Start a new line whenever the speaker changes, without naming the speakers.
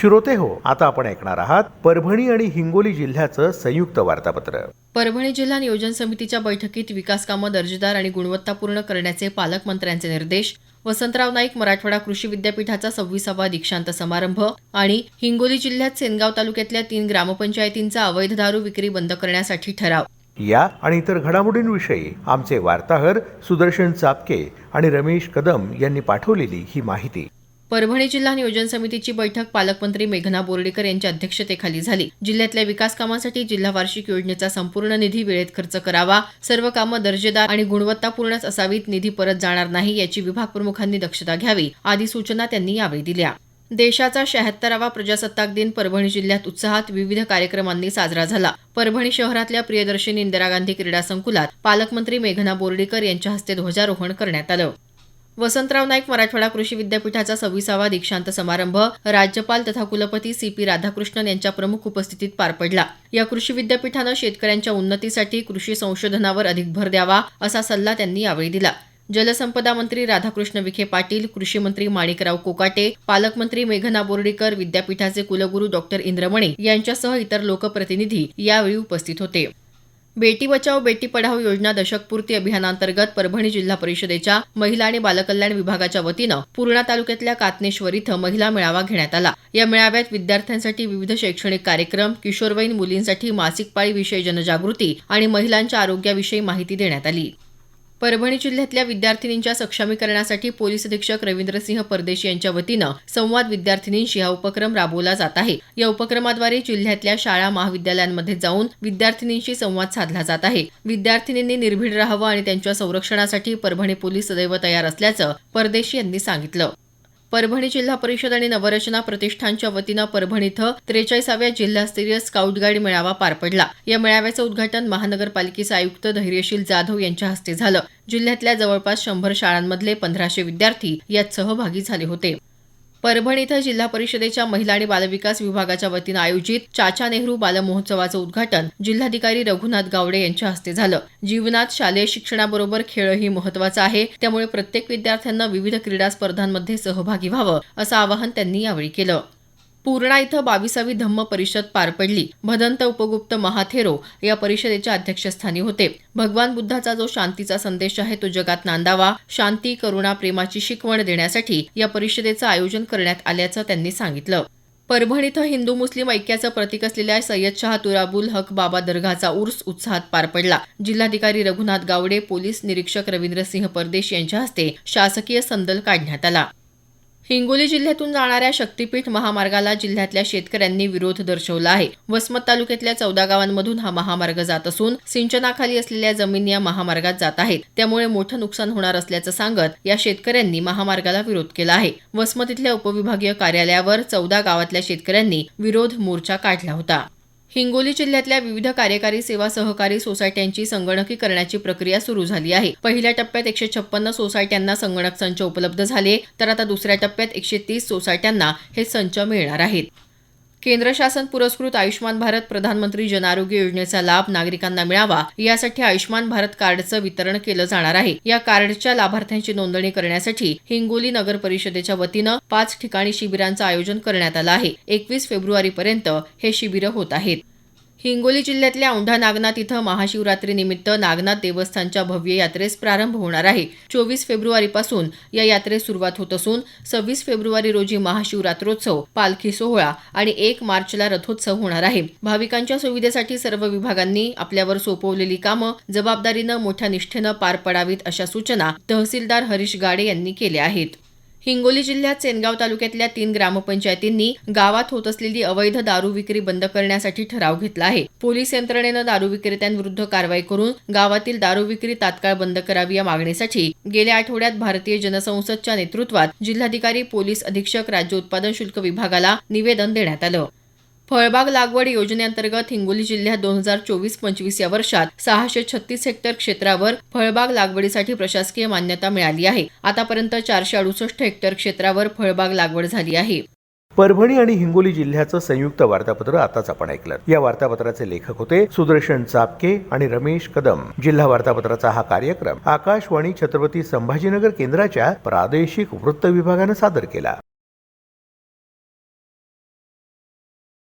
श्रोते हो. आता आपण ऐकणार आहात परभणी आणि हिंगोली जिल्ह्याचं संयुक्त वार्तापत्र.
परभणी जिल्हा नियोजन समितीच्या बैठकीत विकास कामं दर्जेदार आणि गुणवत्तापूर्ण करण्याचे पालकमंत्र्यांचे निर्देश. वसंतराव नाईक मराठवाडा कृषी विद्यापीठाचा सव्वीसावा दीक्षांत समारंभ आणि हिंगोली जिल्ह्यात सेनगाव तालुक्यातल्या तीन ग्रामपंचायतींचा अवैध दारू विक्री बंद करण्यासाठी ठराव.
या आणि इतर घडामोडींविषयी आमचे वार्ताहर सुदर्शन चापके आणि रमेश कदम यांनी पाठवलेली ही माहिती.
परभणी जिल्हा नियोजन समितीची बैठक पालकमंत्री मेघना बोर्डीकर यांच्या अध्यक्षतेखाली झाली. जिल्ह्यातल्या विकास कामांसाठी जिल्हा वार्षिक योजनेचा संपूर्ण निधी वेळेत खर्च करावा सर्व कामं दर्जेदार आणि गुणवत्तापूर्णच असावीत निधी परत जाणार नाही याची विभाग प्रमुखांनी दक्षता घ्यावी आदी सूचना त्यांनी यावेळी दिल्या. देशाचा शहात्तरावा प्रजासत्ताक दिन परभणी जिल्ह्यात उत्साहात विविध कार्यक्रमांनी साजरा झाला. परभणी शहरातल्या प्रियदर्शनी इंदिरा गांधी क्रीडा संकुलात पालकमंत्री मेघना बोर्डीकर यांच्या हस्ते ध्वजारोहण करण्यात आलं. वसंतराव नाईक मराठवाडा कृषी विद्यापीठाचा सव्वीसावा दीक्षांत समारंभ राज्यपाल तथा कुलपती सी पी राधाकृष्णन यांच्या प्रमुख उपस्थितीत पार पडला. या कृषी विद्यापीठानं शेतकऱ्यांच्या उन्नतीसाठी कृषी संशोधनावर अधिक भर द्यावा असा सल्ला त्यांनी यावेळी दिला. जलसंपदा मंत्री राधाकृष्ण विखे पाटील कृषी मंत्री माणिकराव कोकाटे पालकमंत्री मेघना बोर्डीकर विद्यापीठाचे कुलगुरू डॉक्टर इंद्रमणे यांच्यासह इतर लोकप्रतिनिधी यावेळी उपस्थित होते. बेटी बचाओ बेटी पढाओ योजना दशकपूर्ती अभियानांतर्गत परभणी जिल्हा परिषदेच्या महिला आणि बालकल्याण विभागाच्या वतीनं पूर्णा तालुक्यातल्या कातनेश्वर इथं महिला मेळावा घेण्यात आला. या मेळाव्यात विद्यार्थ्यांसाठी विविध शैक्षणिक कार्यक्रम किशोरवयीन मुलींसाठी मासिक पाळीविषयी जनजागृती आणि महिलांच्या आरोग्याविषयी माहिती देण्यात आली. परभणी जिल्ह्यातल्या विद्यार्थिनींच्या सक्षमीकरणासाठी पोलीस अधीक्षक रवींद्रसिंह परदेशी यांच्या वतीनं संवाद विद्यार्थिनींशी हा उपक्रम राबवला जात आहे. या उपक्रमाद्वारे जिल्ह्यातल्या शाळा महाविद्यालयांमध्ये जाऊन विद्यार्थिनींशी संवाद साधला जात आहे. विद्यार्थिनींनी निर्भीड राहावं आणि त्यांच्या संरक्षणासाठी परभणी पोलीस सदैव तयार असल्याचं परदेशी यांनी सांगितलं. परभणी जिल्हा परिषद आणि नवरचना प्रतिष्ठानच्या वतीनं परभणी इथं त्रेचाळीसाव्या जिल्हास्तरीय स्काउट गाईड मेळावा पार पडला. या मेळाव्याचं उद्घाटन महानगरपालिकेचे आयुक्त धैर्यशील जाधव यांच्या हस्ते झालं. जिल्ह्यातल्या जवळपास शंभर शाळांमधले पंधराशे विद्यार्थी यात सहभागी झाले होते. परभणी इथं जिल्हा परिषदेच्या महिला आणि बालविकास विभागाच्या वतीनं आयोजित चाचा नेहरू बालमहोत्सवाचं उद्घाटन जिल्हाधिकारी रघुनाथ गावडे यांच्या हस्ते झालं. जीवनात शालेय शिक्षणाबरोबर खेळही महत्त्वाचा आहे. त्यामुळे प्रत्येक विद्यार्थ्यांना विविध क्रीडा स्पर्धांमध्ये सहभागी व्हावं असं आवाहन त्यांनी यावेळी केलं. पूर्णा इथं बावीसावी धम्म परिषद पार पडली. भदंत उपगुप्त महाथेरो या परिषदेच्या अध्यक्षस्थानी होते. भगवान बुद्धाचा जो शांतीचा संदेश आहे तो जगात नांदावा. शांती करुणा प्रेमाची शिकवण देण्यासाठी या परिषदेचं आयोजन करण्यात आल्याचं त्यांनी सांगितलं. परभणी इथं हिंदू मुस्लिम ऐक्याचं प्रतीक असलेल्या सय्यद शाह तुराबुल हक बाबा दर्गाचा उर्स उत्साहात पार पडला. जिल्हाधिकारी रघुनाथ गावडे पोलीस निरीक्षक रवींद्रसिंह परदेश यांच्या हस्ते शासकीय संदल काढण्यात आला. हिंगोली जिल्ह्यातून जाणाऱ्या शक्तीपीठ महामार्गाला जिल्ह्यातल्या शेतकऱ्यांनी विरोध दर्शवला आहे. वसमत तालुक्यातल्या चौदा गावांमधून हा महामार्ग जात असून सिंचनाखाली असलेल्या जमिनी या महामार्गात जात आहेत. त्यामुळे मोठं नुकसान होणार असल्याचं सांगत या शेतकऱ्यांनी महामार्गाला विरोध केला आहे. वसमत इथल्या उपविभागीय कार्यालयावर चौदा गावातल्या शेतकऱ्यांनी विरोध मोर्चा काढला होता. हिंगोली जिल्ह्यातल्या विविध कार्यकारी सेवा सहकारी सोसायट्यांची संगणकी करण्याची प्रक्रिया सुरू झाली आहे. पहिल्या टप्प्यात एकशे छप्पन्न सोसायट्यांना संगणक संच उपलब्ध झाले तर आता दुसऱ्या टप्प्यात एकशे तीस सोसायट्यांना हे संच मिळणार आहेत. केंद्र शासन पुरस्कृत आयुष्मान भारत प्रधानमंत्री जन आरोग्य योजनेचा लाभ नागरिकांना मिळावा यासाठी आयुष्मान भारत कार्डचं वितरण केलं जाणार आहे. या कार्डच्या लाभार्थ्यांची नोंदणी करण्यासाठी हिंगोली नगर परिषदेच्या वतीनं पाच ठिकाणी शिबिरांचं आयोजन करण्यात आलं आहे. एकवीस फेब्रुवारीपर्यंत हे शिबिरं होत आहेत. हिंगोली जिल्ह्यातल्या औंढा नागनाथ इथं महाशिवरात्रीनिमित्त नागनाथ देवस्थानच्या भव्य यात्रेस प्रारंभ होणार आहे. चोवीस फेब्रुवारीपासून या यात्रेस सुरुवात होत असून सव्वीस फेब्रुवारी रोजी महाशिवरात्रोत्सव पालखी सोहळा आणि एक मार्चला रथोत्सव होणार आहे. भाविकांच्या सुविधेसाठी सर्व विभागांनी आपल्यावर सोपवलेली कामं जबाबदारीनं मोठ्या निष्ठेनं पार पडावीत अशा सूचना तहसीलदार हरीश गाडे यांनी केल्या आहेत. हिंगोली जिल्ह्यात सेनगाव तालुक्यातल्या तीन ग्रामपंचायतींनी गावात होत असलेली अवैध दारू विक्री बंद करण्यासाठी ठराव घेतला आहे. पोलीस यंत्रणेनं दारू विक्रेत्यांविरुद्ध कारवाई करून गावातील दारू विक्री तात्काळ बंद करावी या मागणीसाठी गेल्या आठवड्यात भारतीय जनसंसदच्या नेतृत्वात जिल्हाधिकारी पोलीस अधीक्षक राज्य उत्पादन शुल्क विभागाला निवेदन देण्यात आलं. फळबाग लागवड योजनेअंतर्गत हिंगोली जिल्ह्यात दोन हजार चोवीस पंचवीस या वर्षात सहाशे छत्तीस हेक्टर क्षेत्रावर फळबाग लागवडीसाठी प्रशासकीय मान्यता मिळाली आहे. आतापर्यंत चारशे अडुसष्ट हेक्टर क्षेत्रावर फळबाग लागवड झाली आहे.
परभणी आणि हिंगोली जिल्ह्याचं संयुक्त वार्तापत्र आताच आपण ऐकलं. या वार्तापत्राचे लेखक होते सुदर्शन चापके आणि रमेश कदम. जिल्हा वार्तापत्राचा हा कार्यक्रम आकाशवाणी छत्रपती संभाजीनगर केंद्राच्या प्रादेशिक वृत्त विभागानं सादर केला.